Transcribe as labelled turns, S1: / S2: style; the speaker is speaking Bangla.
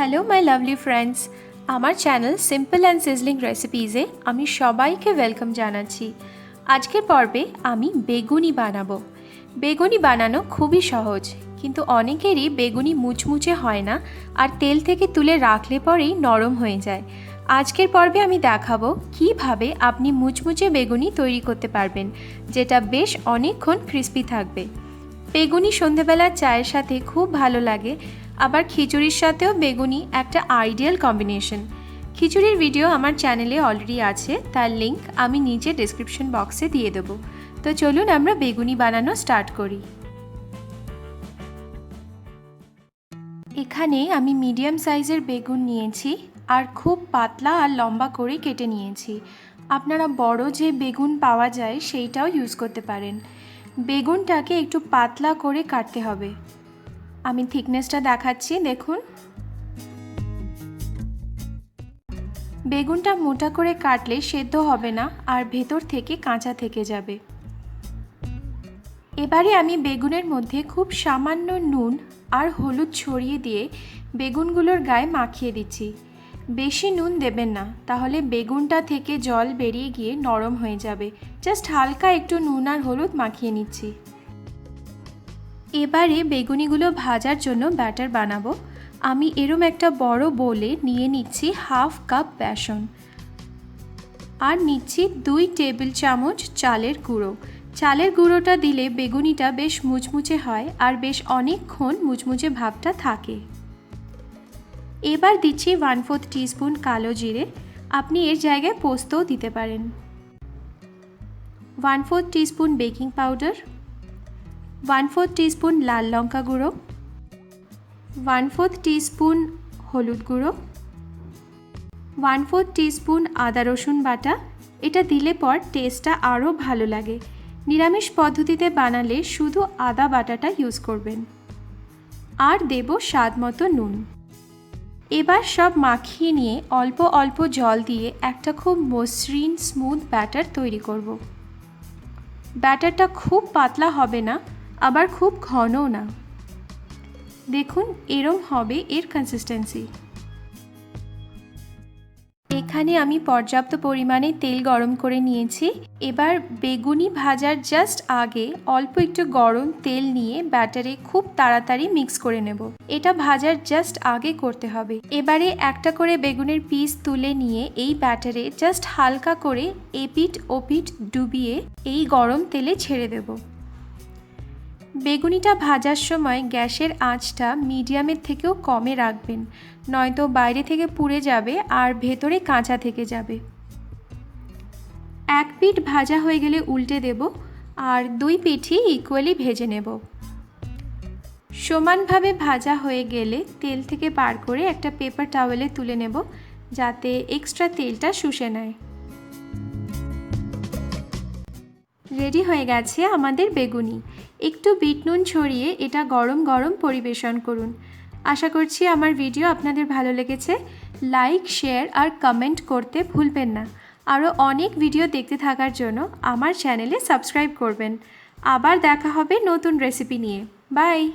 S1: হ্যালো মাই লাভলি ফ্রেন্ডস আমার চ্যানেল সিম্পল অ্যান্ড সিজলিং রেসিপিজে আমি সবাইকে ওয়েলকাম জানাচ্ছি। আজকের পর্বে আমি বেগুনি বানাবো। বেগুনি বানানো খুবই সহজ, কিন্তু অনেকেরই বেগুনি মুচমুচে হয় না আর তেল থেকে তুলে রাখলে পরেই নরম হয়ে যায়। আজকের পর্বে আমি দেখাবো কীভাবে আপনি মুচমুচে বেগুনি তৈরি করতে পারবেন, যেটা বেশ অনেকক্ষণ ক্রিস্পি থাকবে। বেগুনি সন্ধেবেলার চায়ের সাথে খুব ভালো লাগে আবার খিচুড়ির সাথেও বেগুনি একটা আইডিয়াল কম্বিনেশন খিচুড়ির ভিডিও আমার চ্যানেলে অলরেডি আছে, তার লিংক আমি নিচে ডিসক্রিপশন বক্সে দিয়ে দেবো। তো চলুন আমরা বেগুনি বানানো স্টার্ট করি। এখানে আমি মিডিয়াম সাইজের বেগুন নিয়েছি, আর খুব পাতলা আর লম্বা করে কেটে নিয়েছি। আপনারা বড় যে বেগুন পাওয়া যায়, সেইটাও ইউজ করতে পারেন। বেগুনটাকে একটু পাতলা করে কাটতে হবে। আমি থিকনেসটা দেখাচ্ছি, দেখুন। বেগুনটা মোটা করে কাটলে সেদ্ধ হবে না, আর ভেতর থেকে কাঁচা থেকে যাবে। এবারে আমি বেগুনের মধ্যে খুব সামান্য নুন আর হলুদ ছড়িয়ে দিয়ে বেগুনগুলোর গায়ে মাখিয়ে দিচ্ছি। বেশি নুন দেবেন না, তাহলে বেগুনটা থেকে জল বেরিয়ে গিয়ে নরম হয়ে যাবে। জাস্ট হালকা একটু নুন আর হলুদ মাখিয়ে নিচ্ছি। এবারে বেগুনিগুলো ভাজার জন্য ব্যাটার বানাবো। আমি এরম একটা বড় বোলে নিয়ে নিচ্ছি হাফ কাপ বেসন। আর নিচ্ছি দুই টেবিল চামচ চালের গুঁড়ো। চালের গুঁড়োটা দিলে বেগুনিটা বেশ মুচমুচে হয় আর বেশ অনেকক্ষণ মুচমুচে ভাবটা থাকে। এবার দিচ্ছি ওয়ান ফোর্থ টিস্পুন কালো জিরে। আপনি এর জায়গায় পোস্তও দিতে পারেন। One fourth teaspoon baking powder. One fourth teaspoon লাল লঙ্কা গুঁড়ো। ওয়ান ফোর্থ টিস্পুন হলুদ গুঁড়ো। ওয়ান ফোর্থ টিস্পুন আদা রসুন বাটা। এটা দিলে পর টেস্টটা আরও ভালো লাগে। নিরামিষ পদ্ধতিতে বানালে শুধু আদা বাটাটা ইউজ করবেন। আর দেব স্বাদ মতো নুন। এবার সব মাখিয়ে নিয়ে অল্প অল্প জল দিয়ে একটা খুব মসৃণ স্মুথ ব্যাটার তৈরি করব। ব্যাটারটা খুব পাতলা হবে না। আবার খুব ঘনও না। দেখুন, এরম হবে এর কনসিস্টেন্সি এখানে আমি পর্যাপ্ত পরিমাণে তেল গরম করে নিয়েছি। এবার বেগুনি ভাজার জাস্ট আগে অল্প একটু গরম তেল নিয়ে ব্যাটারে খুব তাড়াতাড়ি মিক্স করে নেব। এটা ভাজার জাস্ট আগে করতে হবে। এবারে একটা করে বেগুনের পিস তুলে নিয়ে এই ব্যাটারে জাস্ট হালকা করে এপিট ওপিট ডুবিয়ে এই গরম তেলে ছেড়ে দেবো। বেগুনিটা ভাজার সময় গ্যাসের আঁচটা মিডিয়ামের থেকেও কমে রাখবেন, নয়তো বাইরে থেকে পুড়ে যাবে আর ভেতরে কাঁচা থেকে যাবে। এক পিঠ ভাজা হয়ে গেলে উল্টে দেব আর দুই পিঠই ইকুয়ালি ভেজে নেব। সমানভাবে ভাজা হয়ে গেলে তেল থেকে বার করে একটা পেপার টাওয়েলে তুলে নেব, যাতে এক্সট্রা তেলটা শুষে নেয়। রেডি হয়ে গেছে আমাদের বেগুনি। একটু বিট নুন ছড়িয়ে এটা গরম গরম পরিবেশন করুন। আশা করছি আমার ভিডিও আপনাদের ভালো লেগেছে। লাইক, শেয়ার আর কমেন্ট করতে ভুলবেন না। আরও অনেক ভিডিও দেখতে থাকার জন্য আমার চ্যানেলে সাবস্ক্রাইব করবেন। আবার দেখা হবে নতুন রেসিপি নিয়ে। বাই!